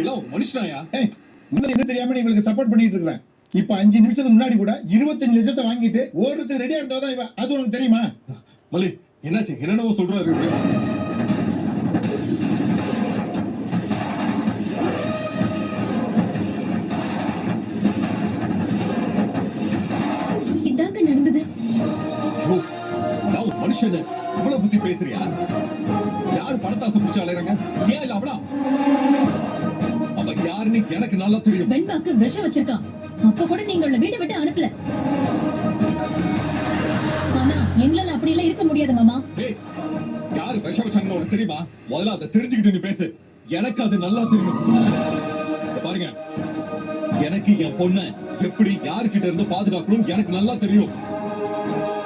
புடிச்சிட்டாயா ஏய் முதல்ல என்ன தெரியாம நீ இவளுக்கு சப்போர்ட் பண்ணிட்டு இருக்கிறேன் இப்ப அஞ்சு நிமிஷத்துக்கு முன்னாடி கூட இருபத்தஞ்சு லட்சத்தை வாங்கிட்டு ஓடுறதுக்கு ரெடியா இருந்தவதான் இவ அது உனக்கு தெரியுமா? மலி என்னாச்சு? என்னென்னவோ சொல்றாரு. இதாங்க நடந்தது. நான் ஒரு மனுஷன். இவ்வளவு புத்தி பேசுறியா? யாரு பணத்தாசை பிடிச்சு அலையறாங்க? ஏன் இல்ல அவளா? எனக்கு நல்லா தெரியும். வெண்பாக்கு விஷம் வச்சிருக்கான். அப்ப கூட நீங்க அவளை வீட்டை விட்டு அனுப்பல. ஆனா எங்களால அப்படி எல்லாம் இருக்க முடியாது மாமா. யாரு விஷ வச்சாங்கன்னு உனக்கு தெரியுமா? முதல்ல அதை தெரிஞ்சுக்கிட்டு நீ பேசு. எனக்கு அது நல்லா தெரியும். பாருங்க. எனக்கு என் பொண்ண எப்படி யாருக்கிட்ட இருந்து பாதுகாக்கணும் எனக்கு நல்லா தெரியும்.